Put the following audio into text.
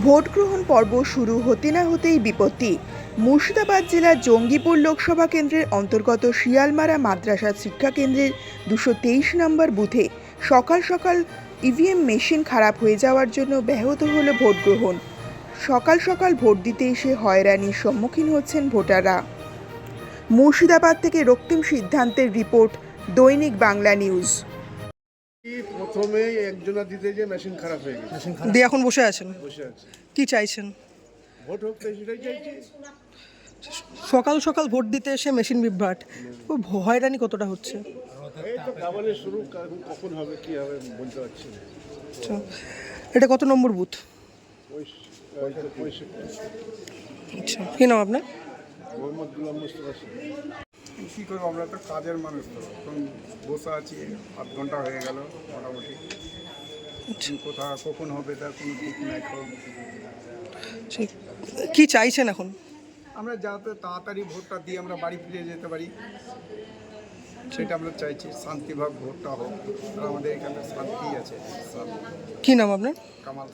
Vote গ্রহণ পর্ব শুরু হতে না হতেই বিপত্তি। মুর্শিদাবাদ জেলার জঙ্গিপুর লোকসভা কেন্দ্রের অন্তর্গত শিয়ালমারা মাদ্রাসা শিক্ষা কেন্দ্রের দুশো তেইশ নম্বর বুথে সকাল সকাল ইভিএম মেশিন খারাপ হয়ে যাওয়ার জন্য ব্যাহত হল ভোট গ্রহণ সকাল সকাল ভোট দিতে এসে হয়রানির সম্মুখীন হচ্ছেন ভোটাররা। মুর্শিদাবাদ থেকে রক্তিম সিদ্ধান্তের রিপোর্ট দৈনিক বাংলা নিউজ। প্রথমে একজনা দিতে যে মেশিন খারাপ হয়ে গেছে। দিয়ে এখন বসে আছেন? বসে আছে। কি চাইছেন? ভোট হোক তাই সেটাই চাইছি। সকাল সকাল ভোট দিতে এসে মেশিন বিভ্রাট। ও হয়রানি কতটা হচ্ছে? এই তো কাবালের শুরু এখন কখন হবে কি হবে বলতে পারছি না। আচ্ছা এটা কত নম্বর বুথ? পঁয়ষট্টি আচ্ছা কী নাম আপনার? মোহাম্মদ গুলাম মুস্তফা সিং। কী করব আমরা তো কাজের মানুষ তো। এখন বসে আছি আধ ঘণ্টা হয়ে গেল মোটামুটি। কোথাও কখন হবে তার কোনো ঠিক নাই ঠিক। কি চাইছেন এখন? আমরা যাতে তাড়াতাড়ি ভোটটা দিয়ে আমরা বাড়ি ফিরে যেতে পারি। সেটা আমরা চাইছি শান্তিভাবে ভোটটা হোক। আমাদের এখানে শান্তি আছে। কি নাম আপনার? কামাল।